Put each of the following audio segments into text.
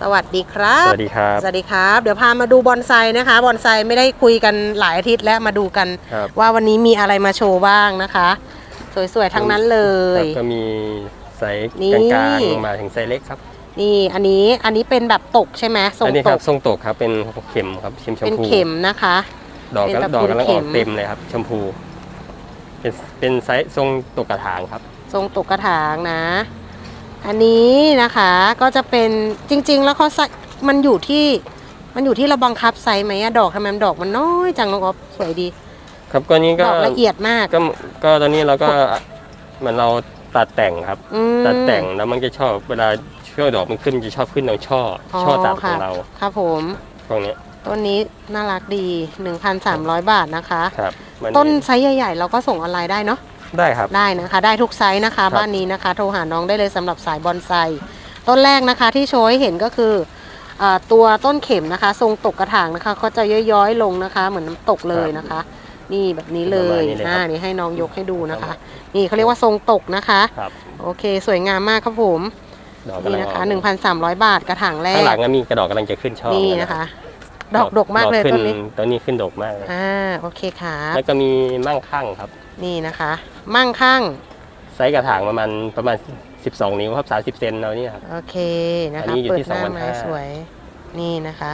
สวัสดีครับ สวัสดีครับ สวัสดีครับ เดี๋ยวพามาดูบอนไซนะคะ บอนไซไม่ได้คุยกันหลายอาทิตย์แล้วมาดูกัน ครับ ว่าวันนี้มีอะไรมาโชว์บ้างนะคะ สวยๆ ทั้งนั้นเลครัยบก็มีไซส์นี่ กลางๆลงมาถึงไซส์เล็กครับนี่อันนี้อันนี้เป็นแบบตกใช่ไหมทรงอันนี้ตครักบทรงตกครับเป็นเข็มครับเข็มชมเป็นพูเข็มนะคะ ดอกเป็นก็ตระกูลดอกกำลังออกเข็ม เต็มเลยครับ ชมพู เป็นเป็นไซส์ทรงตกกระถางครับ ทรงตกกระถางนะ อันนี้นะคะก็จะเป็นจริง ๆ แล้วเขาใส่มันอยู่ที่มันอยู่ที่เราบังคับไซส์ไหมอะดอกทำไมมันดอกมันน้อยจังน้องอ๊อฟสวยดี ครับก็นี้ดก็อกละเอียดมาก ก็ก็ตอนนี้เราก็เหมือนเราตัดแต่งครับ อืมตัดแต่งแล้วมันจะชอบเวลาช่อดอกมันขึ้นจะชอบขึ้นตรงช่ออช่อตัดของค่ะเราครับผมพวกเนี้ยต้นนี้น่ารักดี 1,300 บาทนะคะ ครับมัต้นไซส์ใหญ่ๆ เราก็ส่งออนไลน์ได้เนาะ ได้ครับ ได้นะคะ ได้ทุกไซส์นะคะครับบ้านนี้นะคะ โทรหาน้องได้เลยสำหรับสายบอนไซต้นแรกนะคะที่โชว์ให้เห็นก็คืออาตัวต้นเข็มนะคะ ทรงตกกระถางนะคะก็จะย้อยๆลงนะคะ เหมือนน้ำตกเลยนะคะ นี่แบบนี้เลยประมาณนี้เลยครับอ่านี่ให้น้องยกให้ดูนะคะ นี่เขาเรียกว่าทรงตกนะคะครับโอเค สวยงามมากครับผมดอกกำนี่ลังนะอคะอก1,300บาทกระถางแรข้างหลักงก็มีกระดอกกำลังจะขึ้นช่อนี่แล้วนะคะ ดอกดกมากเลยขึ้ต้นนี้ต้นนี้ขึ้นดกมากเลยอ่าโอเคครับแล้วก็มีมั่งคั่งครับ นี่นะคะ มั่งคั่งไซส์กระถางประมาณประมาณ 12 นิ้วครับ30เซนเราเนี่ยครับโอเคนะอันคะนี้อยู่เปิดที่หน้าไม้2,500สวยนี่นะคะ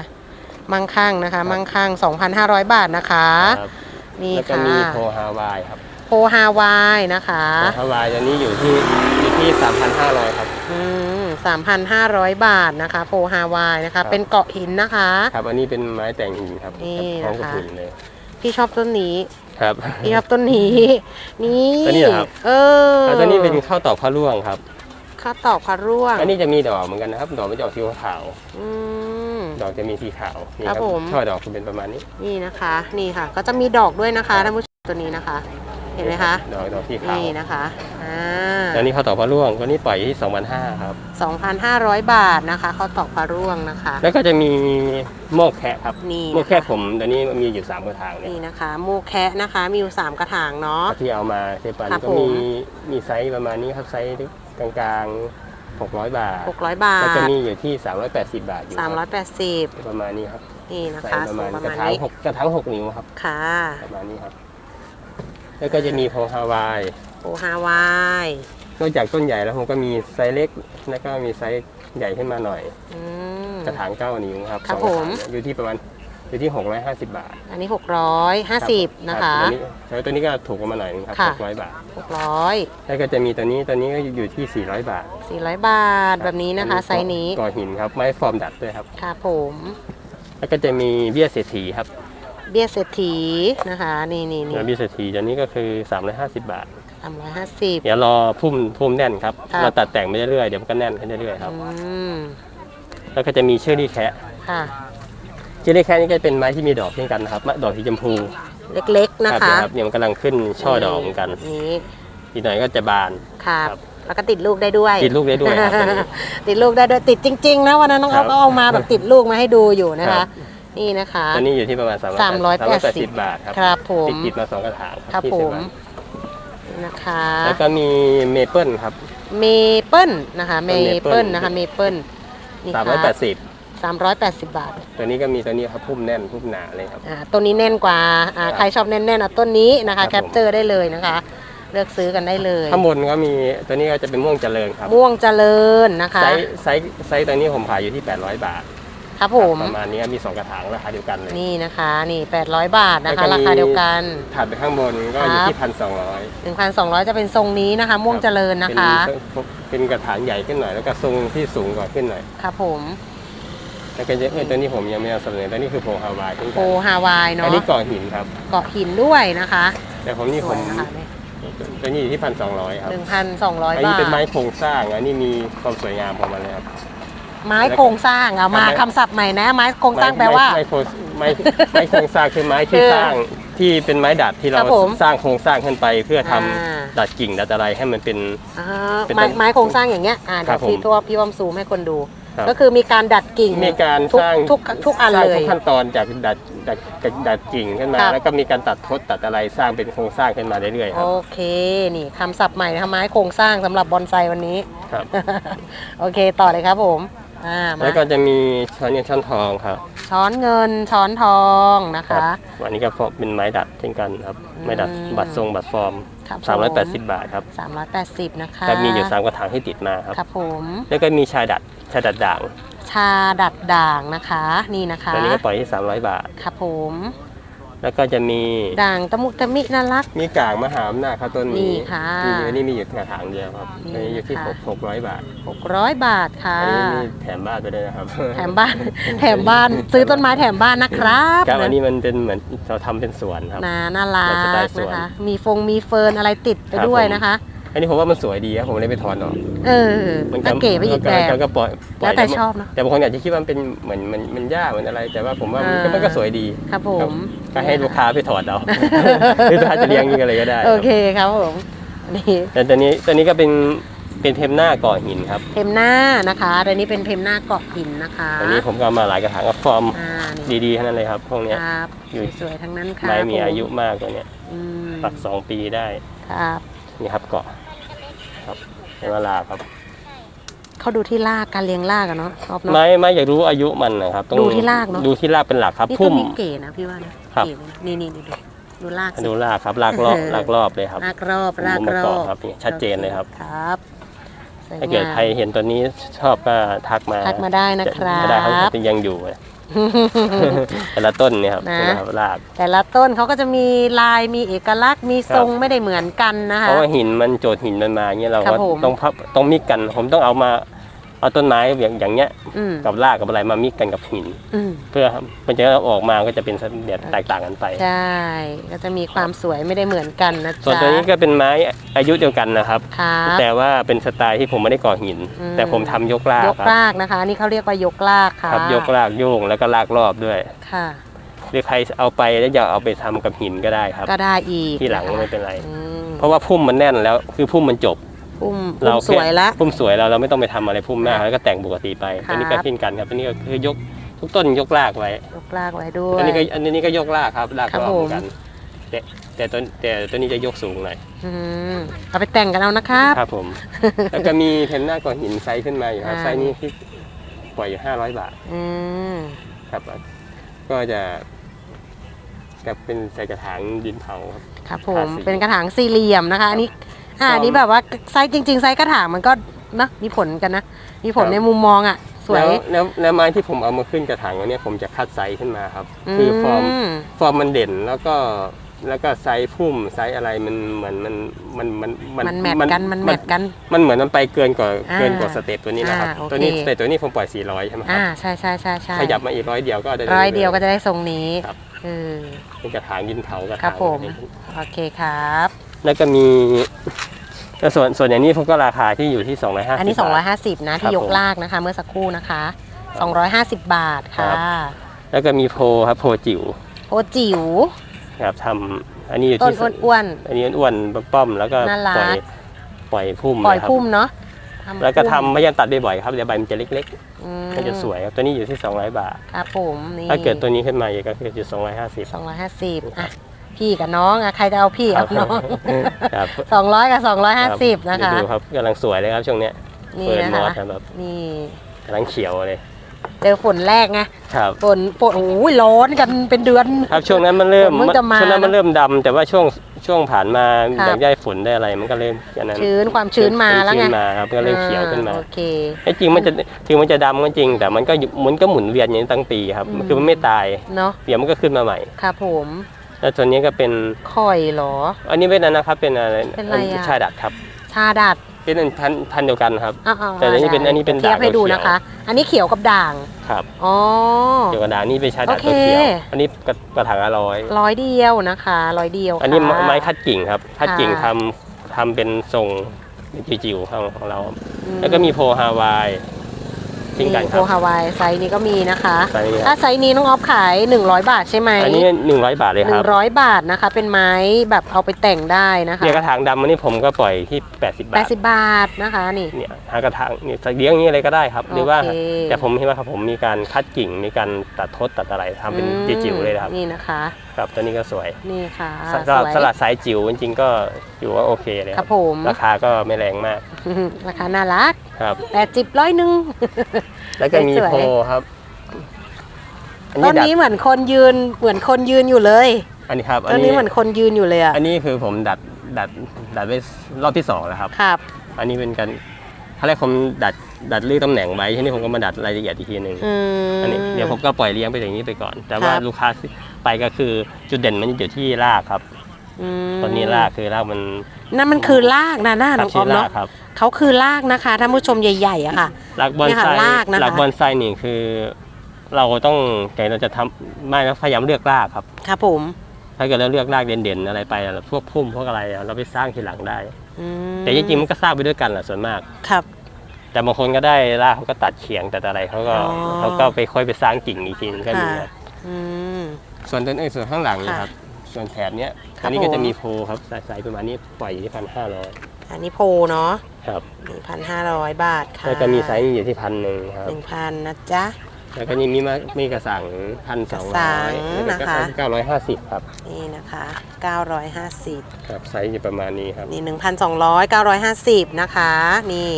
มั่งคั่งนะคะ มั่งคั่ง2,500 บาทนะคะครับนี่แล้วก็ค่ะมีโพฮาวายครับโพฮาวายนะคะโพฮาวายตัวนี้อยู่ที่อยู่ที่3,500ครับอืม 3,500 บาทนะคะ โพฮาวายนะคะครับเป็นเกาะหินนะคะ ครับอันนี้เป็นไม้แต่งหินครับนี่พร้อมกับนะคะ หินเลยพี่ชอบต้นนี้ครับ พี่ชอบต้นนี้ นี่ตัวนี้เหรอครับ เออแล้วตัวนี้เป็นข้าวตอกพระร่วงครับ ข้าวตอกพระร่วงอันนี้จะมีดอกเหมือนกันนะครับ ดอกมันจะออกสีขาวอืม ๆดอกจะมีสีขาวนี่ครับผม ช่อดอกจะเป็นประมาณนี้ นี่นะคะ นี่ค่ะ ก็จะมีดอกด้วยนะคะท่านผู้ชมตัวนี้นะคะ เห็นไหมคะดอกดอกสีขาวนี่นะคะอ่าแล้วนี่ข้าวตอกพระร่วงตัวนี้ปล่อยอยู่ที่2,500ครับ2,500 บาทนะคะข้าวตอกพระร่วงนะคะ แล้วก็จะมีโมกแคะครับนี่โมกนะแคะคะผมตัวนี้มีอยู่สามกระถางเนี่ยนี่นะคะ โมแคะนะคะมีอยู่ 3 กระถางเนาะที่เอามาเทปันครับก็ผมมีมีไซส์ประมาณนี้ครับไซส์กลางๆ 600 บาท 600 บาแล้วก็ทมีอยู่ที่ 380 บาทอยู่ครับ380 ประมาณนี้ครับนี่นะไซคะส์ประมาณประกมาระณถางนี้หกกระถางหกนิ้วครับค่ะประมาณนี้ครับ แล้วก็จะมีโพฮาวายโอฮาวาย นอกจากต้นใหญ่แล้วผมก็มีไซส์เล็ก แล้วก็มีไซส์ใหญ่ขึ้นมาหน่อย อืม กระถาง9นิ้วครับครับสองกะถางผมอยู่ที่ประมาณอยู่ที่ 650 บาทอันนี้650 นะคะ รับตัวนี้แล้วตัวนี้ก็ถูกกว่ามาหน่อยนึงครับค่ะ 600 บาท 600 แล้วก็จะมีตัวนี้ตัวนี้ก็อยู่ที่ 400 บาท400 บาทแบบนี้นะคะ ไซส์นี้ก่อหินครับไม้ฟอร์มดัดด้วยครับ ค่ะผม แล้วก็จะมีเบี้ยเศรษฐีครับ เบี้ยเศรษฐีนะคะนี่นี่นี่เบี้ยเศรษฐีตัวนี้ก็คือ 350 บาท สามร้อยห้าสิบ เดี๋ยวรอพุ่มพุ่มแน่นครับครับเราตัดแต่งไปเรื่อยๆเดี๋ยวมันก็แน่นขึ้นเรื่อยๆครับ อืมแล้วก็จะมีเชอรี่แคะค่ะ เชอรี่แคะนี่ก็เป็นไม้ที่มีดอกเช่นกันนะครับดอกสีชมพูเล็กๆนะคคะรับเนี่ยมันกำลังขึ้นช่อดอกเหมือนกัน นี้อีกหน่อยก็จะบาน ครับ ครับแล้วก็ติดลูกได้ด้วย ติดลูกได้ด้วยครับตัวนี้ติดลูกได้ด้วยติดจริง ๆ นะวันนั้นน้องครัเอาบก็เอามาแบบติดลูกมาให้ดูอยู่นะครัคะ บ นี่นะคะตัวนี้อยู่ที่ประมาณ300 380 380บาทครับครับผมติดติดมาสองกระถางครับที่ผเซมเว่นนี่นะคะแล้วก็มีเมเปิลครับเมเปิลนะคะเมต้นเมเปิ้เปิลลนะคะเมเปิลนี่ค่ะ380สามร้อยแปดสิบบาท ตัวนี้ก็มีตัวนี้ครับพุ่มแน่นพุ่มหนาเลยครับอ่าต้นนี้แน่นกว่าอ่าครับใครชอบแน่นๆเอาต้นนี้นะครัคะบผมแคปเจอร์ได้เลยนะคะ เลือกซื้อกันได้เลยข้างบนก็มีตัวนี้ก็จะเป็นม่วงเจริญครับม่วงเจริญนะคะไซส์ไซส์ไซส์ตัวนี้ผมขายอยู่ที่ 800 บาท ครับผมประมาณนี้มี 2 กระถางราคาเดียวกันเลยนี่นะคะนี่ 800 บาทนะแล้วก็คะมีราคาเดียวกันถัดไปข้างบนก็อยู่ที่พันสองร้อย1,200จะเป็นทรงนี้นะคะ ม่วงเจริญนะคะ เป็นกระถางใหญ่ขึ้นหน่อยแล้วก็ทรงที่สูงกว่าขึ้นหน่อยครับผมแล้วก็จะเอ้ยตัวนี้ผมยังไม่เอาเสนอตัวนี้คือโพฮาวายขึ้นโพฮาวายอัเนาะนนี้เกาะหินครับเกาะหินด้วยนะคะ แต่ผมนี่สผวยมนะคะตัวนี้อยู่ที่พันสองร้อยครับ1,200อันบานี้ทเป็นไม้โครงสร้างอันนี้มีความสวยงามของมันเลยครับ ไม้โครงสร้างเอามาไม้คำศัพท์ใหม่นะ ไม้โครงสร้างแปลว่า ไม้ไม้โครงไม้ไม้โครงสร้างคือไม้ที่คือสร้างที่เป็นไม้ดัดที่เราครับผมสร้างโครงสร้างขึ้นไปเพื่อทำอ่า ดัดกิ่งดัดอะไรให้มันเป็น อ่าเป็นไม้ต้นไม้โครงสร้างอย่างเงี้ยอ่าครัเดี๋ยวพี่บผมทั่วพี่วอมซูมให้คนดู ครับ ก็คือมีการดัดกิ่งมีการทุกสร้างทุกทุกอันสร้างเลย ทุกขั้นตอนจากดัดดัดดัดดัดกิ่งขึ้นมา ครับ แล้วก็มีการตัดทดตัดอะไรสร้างเป็นโครงสร้างขึ้นมาเรื่อยๆคโอรับเคนี่คำศัพท์ใหม่นะคะไม้โครงสร้างสำหรับบอนไซวันนี้ ครับ โอเคต่อเลยครับผม อ่ามาแล้วก็จะมีช้อนเงินช้อนทองครับช้อนเงินช้อนทองนะครัคะ บวันนี้ก็เป็นไม้ดัดเช่นกันครับอืมไม้ดัดบัตรทรงบัตรฟอร์ม ครับ380 บาทครับสามร้อยแปดสิบนะคะก็มีอยู่สามกระถางที่ติดมาครับครับผม แล้วก็มีชายดัดชายดัดด่างชาดัดด่างนะคะ นี่นะคะตัวนี้ก็ปล่อยที่ 300 บาท ครับผม แล้วก็จะมีด่างตะมุตะมิน่ารัก มีกางมหาอำนาจครับต้นนี่นี้ค่ะมีอยู่นี่มีอยู่กระถางเดียวครับนี่ตัวนี้อยู่ที่ค่ะหกหกร้อยบาท600บาทค่ะอันนี้มีแถมบ้านไปด้วยนะครับ แถมบ้าน แถมบ้าน ซื้อต้นไม้แถมบ้านนะครับครับอันนะนี้มันเป็นเหมือนเราทำเป็นสวนครับนาน่ารักเป็นสไตล์สวนนะคะ มีฟงมีเฟิร์นอะไรติดไปครับด้วยผมนะคะ อันนี้ผมว่ามันสวยดีครับผมเลยไปถอนออกเออก็เก๋ไปอีกแบบก็ก็ปล่อยปล่แล้อวยแต่ต่ชอบเนอะแต่บางคนอาจจะคิดว่ามันเป็นเหมือนมันมันยากเหมือนอะไร แต่ว่าผมว่ามันอ่าก็มันก็สวยดี ครับผครับมก็ให้ลูกค้าไปถอดเอา หรือลูกค้าจะเลี้ยงยังไงก็ได้โอเคครับผมนี่แต่ตัวนี้ตัวนี้ก็เป็นเป็นเทมหน้าก่อหินครับเพมหน้านะคะตัวนี้เป็นเพมหน้าเกาะหินนะคะตัวนี้ผมก็เอามาหลายกระถางกับฟอร์มอ่านี่ดีๆทั้งนั้นเลยครับพวกเนี้ย ครับอยู่ สวยๆทั้งนั้นค่ะไม้มีผอายุมากตัวเนี้ยอืมสักสองปีได้ครับนี่ครับเกาะ ครับเป็นเวลาครับ เขาดูที่รากการเลี้ยงรากอะเนาะชอบเนาะ ไม้ไม้อยากรู้อายุมันนะครับต้องดูที่รากเนอะ ดูที่รากเป็นหลักครับ นี่ต้พุ่นม นี้เก๋นะพี่ว่านะครับ เก๋เลยนะนี่นี่นี่ดูดูรากสิดูรากครับรากรอบเออรากรอบเลยครับ รากรอบผมรากเอามารอเกาะบครับนี่ชัดเจนเลยครับ ครับสวยถ้าเกิดงามใครเห็นตัวนี้ชอบก็ทักมาทักมาได้นะครับจะได้ครับจะยังอยู่ แต่ละต้นเนี่ยครับนะ นะครับรากแต่ละต้นเขาก็จะมีลายมีเอกลักษณ์มีทรงไม่ได้เหมือนกันนะเพคะ ราะว่าหินมันโจดหินมันมาเงี้ยเราครัก็บผม ต้องพับต้องมิกกัน ผมต้องเอามา เอาต้นไม้อย่างอย่างเงี้ยอืมกับรากกับอะไรมามิกกันกับหิน อืมเพื่อมันจะออกมาก็จะเป็นเดี๋ยวแตกต่างกันไป ใช่ ก็จะมีความสวยไม่ได้เหมือนกันนะส่วนจ๊ะตัวนี้ก็เป็นไม้อายุเดียวกันนะครับ ครับ แต่ว่าเป็นสไตล์ที่ผมไม่ได้ก่อหิน อืม แต่ผมทำยกรากยกครับรากนะคะอันนี่เขาเรียกว่ายกรากค่ะครับยกรากโยงแล้วก็รากรอบด้วย ค่ะ หรือใครเอาไปแล้วอยากเอาไปทำกับหินก็ได้ครับ ก็ได้อีกที่หลังะคะไม่เป็นไร อืมเพราะว่าพุ่มมันแน่นแล้วคือพุ่มมันจบ พุ่มเราพุ่มสวยละ พุ่มสวยแล้วเราไม่ต้องไปทำอะไรพุ่มมากแล้วก็แต่งปกติไปครับ อันนี้ก็เช่นกันครับอันนี้ก็คือยกทุกต้นยกรากไว้ยกรากไว้ด้วย อันนี้ก็อันนี้ก็ยกรากครับรากครับรอบเหมือนผมกันแต่แต่ต้นแต่ตัวนี้จะยกสูงหน่อยอืมเอาไปแต่งกันเอานะครับ ครับผม แล้วก็มีเพนหน้าก่อหินไซส์ขึ้นมาอยู่ครับอ่า ไซส์นี้ที่ปล่อยอยู่500บาทอืมครับ ก็จะกับเป็นใส่กระถางดินเผาครับ ครับผมทาสีเป็นกระถางสี่เหลี่ยมนะคะ อันนี้ อ่าครับอันนี้แบบว่าไซส์จริง ๆ ไซส์กระถางมันก็เนอะมีผลกันนะ มีผลครับ ในมุมมองอะ สวยแล้วแล้วแล้วไม้ที่ผมเอามาขึ้นกระถางอันเนี้ยผมจะคัดไซส์ขึ้นมาครับ คือฟอร์มมฟอร์มมันเด่นแล้วก็แล้วก็ไซส์พุ่มไซส์อะไรมันเหมือนมันมันมันมันแมทกันมันแมทกัน มันเหมือนมันไปเกินกว่าอ่าเกินกว่าสเต็ปตัวนี้นะครับ อ่าโอเค ตัวนี้สเต็ปตัวนี้ผมปล่อย 400 ใช่ไหมครัอ่าบ ใช่ใช่ใช่ใช่ขยับมาอีกร้อยเดียวก็ได้ ร้อยเดียวก็จะได้ทรงนี้ครับ เออ เป็นกระถางดินเผากระครัถาบงผม โอเคครับ แล้วก็มี แล้วส่วนส่วนอย่างนี้ผมก็ราคาที่อยู่ที่250อันนี้ บาท 250 นะครัที่บยกผมลากนะคะ เมื่อสักครู่นะคะ 250 บาทค่ะครับ แล้วก็มีโพครับโพจิ๋วโอจิ๋วครับทำอันนี้อยู่ต้นที่อ้วน อันนี้อ้วนๆป้อมๆแล้วก็น่ารัก ปล่อยปล่อยพุ่มๆปล่อยนะครับพุ่มเนาะำแล้วก็ทำพุ่มไม่ยันตัดบ่อยๆครับเดี๋ยวใบมันจะเล็กอืๆก็จะสวยครับตัวนี้อยู่ที่200บาท ครับผมนี่ถ้าเกิดตัวนี้ขึ้นมาอีกก็คืออยู่250 250อะ พี่กับน้องอะใครจะเอาพี่เอาน้องครับ200กับ250นะคะดูครับกำลังสวยเลยครับช่วงเนี้ยนี่เปิดนะมอคะสแบบนี่กำลังเขียวเลยเจอฝนแรกไงครับฝนฝนโอ้ยร้อนกันเป็นเดือน ครับช่วงนั้นมันเริ่มฝนเพิ่งจะมาช่วงนั้นมันเริ่มดำแต่ว่าช่วงช่วงผ่านมาครับอย่างได้ฝนได้อะไรมันก็เริ่มอย่างนั้นชื้นความชื้นมาแล้วไงชื้นมาครับก็เริ่มเขียวขึ้นมาอ่โอเคไอ้จริงมันจะถึงมันจะดำก็จริง แต่มันก็อยู่มันก็หมุนเวียนอย่างนี้ตั้งปีครับอืมคือมันไม่ตายเนาะเดี๋ยวมันก็ขึ้นมาใหม่ครับผม แล้วตัวนี้ก็เป็นข่อยเหรอ อันนี้เป็นอันนะครับเป็นอะไรเป็นอะไรอะ ชาดัดครับ ชาดัดเป็นพันธุ์พันธุ์เดียวกันครับ อ่าๆแต่อันนี้เป็นได้อันนี้เป็นเทียบด่างให้ดูเขียว นะคะ อันนี้เขียวกับด่าง ครับอ๋อ เกี่ยวกับด่างนี่เป็นชาดัดโอเค ตัวเขียวอันนี้กระกระถางละร้อย ร้อยเดียวนะคะร้อยเดียวอันนี้ค่ะ ไม้คัดกิ่งครับ คัดกิ่งค่ะทำทำเป็นทรงจิ๋วๆของของเรา อืมแล้วก็มีโพฮาวาย เช่นกันนี่คโพรับ ฮาวายไซส์นี้ก็มีนะคะ ไซส์นี้ครับ ถ้าไซส์นี้น้องออฟขาย 100 บาทใช่ไหมอันนี้หนึ่งร้อยบาทเลยหคนึ่รังบร้อยบาทนะคะ เป็นไม้แบบเอาไปแต่งได้นะคะเนี่ยกระถางดำอันนี้ผมก็ปล่อยที่ 80แปบาดทสิบบาทนะคะนี่ เนี่ยหากระถางเนี่ยเลี้ยงอย่างนี้อะไรก็ได้ครับ หรือว่าโอเค แต่ผมเห็นว่าครับผมมีการคัดกิ่งมีการตัดทดตัดอะไรทำเป็นอืมจิ๋วๆเลยนะครับ นี่นะคะ ครับตัวนี้ก็สวยนี่ค่ะสำหรับสวยสลัดสายจิ๋วจริงๆก็อยู่ว่าโอเคเลยคครัรับบผมราคาก็ไม่แรงมาก ราคาน่ารักครับแปดจิบร้อยหนึ่งแล้วก็มีสวยโพครับอันต้นี้นดัดนี้เหมือนคนยืนเหมือนคนยืนอยู่เลย อันนี้ครับอัต้นนนี้นี้เหมือนคนยืนอยู่เลยอะอันนี้คือผมดัดดัดดัดไปรอบที่สองแล้วครับครับ อันนี้เป็นการถ้าแรกผมดัดดัดเลือกตำแหน่งไว้ทีนี้ผมก็มาดัดรายละเอียดอีกทีหนึ่งอืมอันนี้เดี๋ยวผมก็ปล่อยเลี้ยงไปอย่างนี้ไปก่อน แต่ว่าครับลูกค้า ไปก็คือจุดเด่นมันอยู่ที่รากครับอืมตอนนี้รากคือรากมันนั่นมันคือรากนะหน้าคน้รัองอชื่ออมราเนาะกครับเขาคือรากนะคะท่านผู้ชมใหญ่ๆอะค่ะ รากบอนเนี่ยค่ะไซรากนะคะ รากบอนไซนี่คือ เราต้องแต่เราจะทำไม่นะพยายามเลือกรากครับ ครับผมถ้าเกิดเราเลือกรากเด่นๆอะไรไปอะพวกพุ่มพวกอะไรอะเราไปสร้างทีหลังได้ อืมแต่จริงๆมันก็สร้างไปด้วยกันแหละส่วนมาก ครับ แต่บางคนก็ได้รากเขาก็ตัดเขียงแต่อะไรเขาก็อ๋อเขาก็ไปค่อยไปสร้างกิ่งอีกทีนึงก็มีค่ะ ครับ อืม ส่วนต้นเอ้ยส่วนข้างหลังนี่ค่ะครับ ส่วนแถบเนี้ยครับอันนี้ก็ผม จะมีโพครับสายๆประมาณนี้ปล่อยอยู่ที่พันห้าร้อยอันนี้โพเนาะครับนี่พันห้าร้อยบาทค่ะแล้วก็มีไซส์นี้อยู่ที่พันหนึ่งครับ หนึ่งพันนะจ๊ะ แล้วก็นี่มีมามีกระสังพันสองกระสัร้อยงนะคะ เก้าร้อยห้าสิบครับนี่นะคะ 950 ครับไซส์อยู่ประมาณนี้ครับ นี่ 1,200 950 นะคะ นี่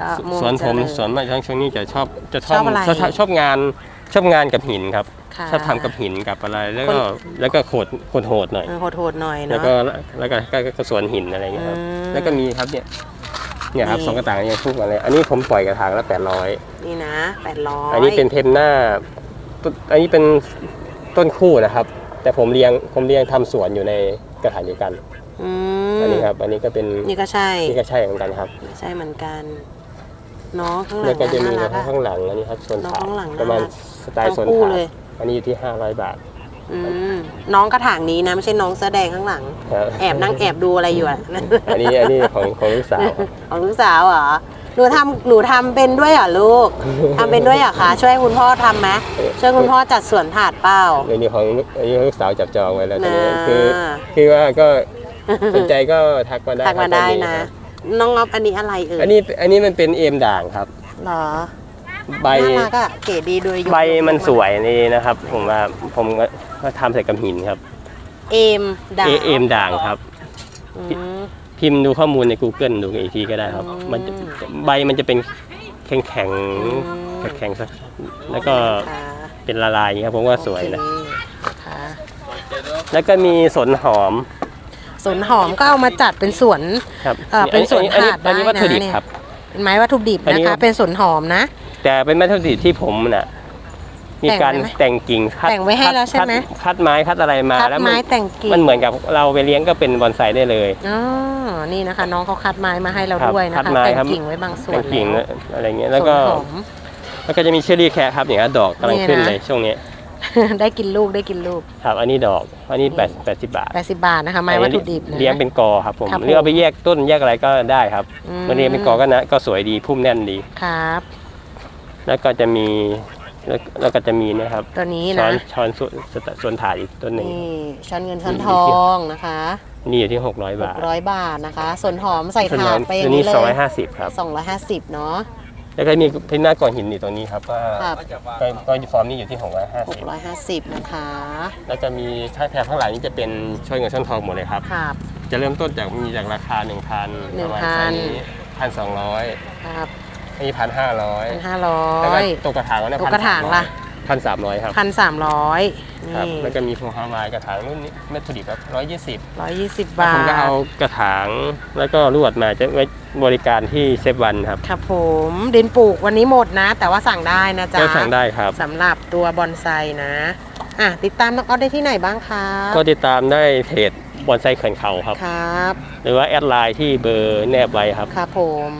ก็มุมส่วนผมเจริญ ส่วนมากช่วงนี้จะชอบจะชชอบอะไร ชอบชอบงาน ชอบงานกับหินครับ ค่ะชอบทำกับหินกับอะไรแล้วก็คนแล้วก็โขดโขดโหดหน่อย เออโหดๆหน่อยแล้วเนาะ ก็แล้วก็ก็ก็สวนหินอะไรอย่างเงี้ยครับ อืมแล้วก็มีครับเนี่ยเนี่ยครับนี่ สองกระถางยังคู่กันเลยอันนี้ผมปล่อยกระถางละแปดร้อยนี่นะ800อันนี้เป็นเทมหน้าต้นอันนี้เป็นต้นคู่นะครับ แต่ผมเลี้ยงผมเลี้ยงทำสวนอยู่ในกระถางเดียวกันอืมอันนี้ครับ อันนี้ก็เป็นนี่ก็ใช่นี่ก็ใช่เหมือนกันครับ ใช่เหมือนกัน เนาะข้างหลัแล้วงก็จะมีน่ารันะกอะข้างหลังอันนี้ครับส่วนน้องถาดข้างหลังประมาณน่ารักสไตล์ส่วนทั้งคู่ถาดเลย อันนี้อยู่ที่ 500 บาทอืมน้องกระถางนี้นะไม่ใช่น้องเสื้อแดงข้างหลัง ครับแอบนั่งแอบดูอะไรอยู่อะ อันนี้อันนี้ของของลูกสาวของลูกสาวเหรอ หนูทำหนูทำเป็นด้วยเหรอลูก ทำเป็นด้วยเหรอคะ ช่วยคุณพ่อทำไหมช่วยคุณพ่อจัดสวนถาดเปล่าอันนี้ของอันนี้ลูกสาวจับจองไว้แล้วตอนนี้น่าคือคือว่าก็สนใจก็ทักมาได้ทักมาครับได้ตรงนะ ครับ น้องอ๊อฟอันนี้อะไรเอ่ยอันนี้อันนี้มันเป็นเอมด่างครับ เหรอใบน่ารักอะเก๋ดีโดยยกใบมันสวยนี่นะครับ ผมว่าผมก็ทำใส่กับหินครับเอมด่างเอเอมด่างครับ อืม พิมพ์ดูข้อมูลใน Google ดูอีกทีก็ได้ครับอืมมันจะใบมันจะเป็นแข็งแข็งอืมแข็งๆสักแล้วก็ค่ะเป็นละลายอย่างนี้ครับผมว่าสวยนะ โอเคค่ะแล้วก็มีสนหอม สวนหอมก็เอามาจัดเป็นสวนครับเอ่อเป็นสวนอันนี้ถาดอันนี้ได้นะวัตถุดิบเนี่ย ครับ เป็นไม้วัตถุดิบอันนี้ นะคะ เป็นสวนหอมนะ แต่เป็นวัตถุดิบที่ผมน่ะ มีการแต่งไว้ไหมแต่งกิ่งคัดแต่งไว้ให้แล้วใช่ไหม คัดคัดไม้คัดอะไรมาคัดแล้วมัไม้นแต่งกิ่งมันเหมือนกับเราไปเลี้ยงก็เป็นบอนไซได้เลย อ๋อนี่นะคะ น้องเขาคัดไม้มาให้เราครับด้วยนะคัดคะไม้แต่งครับ กิ่งไว้บางส่วแต่นงกิ่งแล้วอะไรเงี้ยแล้วก็สวนหอม แล้วก็จะมีเชอรี่แคร์ครับอย่างนี้ยดอกกำลังนี่นะ ขึ้นเลยช่วงนี้ ได้กินลูกได้กินลูก ครับ อันนี้ดอก อันนี้แปดแปดสิบบาท 80 บาทนะคะไม้วัตถุดิบนะเลี้ยงเป็นกอครับผมครับเลือกเอาไปแยกต้นแยกอะไรก็ได้ครับอืมมันเลี้ยงเป็นกอก็นะก็สวยดีพุ่มแน่นดีครับ แล้วก็จะมีแล้วแล้วก็จะมีเนะครับ ตัวนี้ช้อนะนช้อนส่วนส่วนถ่ายอีกต้นหนึ่งนี่ช้อนเงินช้อนทองนะคะนี่อยู่ที่ 600 บาท600 บาทนะคะ ส่วนหอมใส่ส่วนถาน้อดงไปอตัย่าวงนี้นี้เลย250 ครับ 250 เนาะ แล้วก็มีพินาศก่อนหินอยู่ตรงนี้ครับก็ครับ ก็ก็ฟอร์มนี้อยู่ที่650 650 นะคะแล้วจะมีถ้าแถบข้างหลังนี้จะเป็นช่วยเงินช่อนทองหมดเลยครับ ครับ จะเริ่มต้นจากมีจากราคา 1,000ประมาณ1,000 ไซส์นี้1,200ครับอันนี้1,500แล้วก็1,500ตัวกระถางก็เนี่ยตัวกระถางล่ะ พันสามร้อยครับ1,300ครับนี่แล้วก็มีพวงฮาวายกระถางรุ่นนี้เมทรดิบครับร้อยยี่สิบ120แล้วบาผมก็ทเอากระถางแล้วก็ลวดมาจะไว้บริการที่เซฟวันครับ ครับผมดินปลูกวันนี้หมดนะ แต่ว่าสั่งได้นะจ๊ะก็สั่งได้ครับสำหรับตัวบอนไซนะอะติดตามน้องออฟได้ที่ไหนบ้างคะก็ติดตามได้เพจบอนไซเขินเขาครับครับ หรือว่าแอดไลน์ที่เบอร์แนบไว้ครับครับผม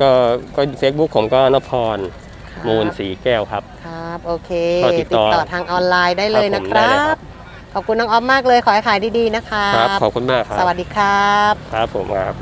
ก็ก็เฟซบุ๊กผมก็นพรครับมูลสีแก้วครับครับ โอเค ก็ติดต่อทางออนไลน์ได้เลยนะคครับผมได้รัเลยครับบ ขอบคุณน้องออฟมากเลย ขอให้ขายดีๆนะคะครับขอบคุณมากครับสวัสดีครับ ครับผมครับ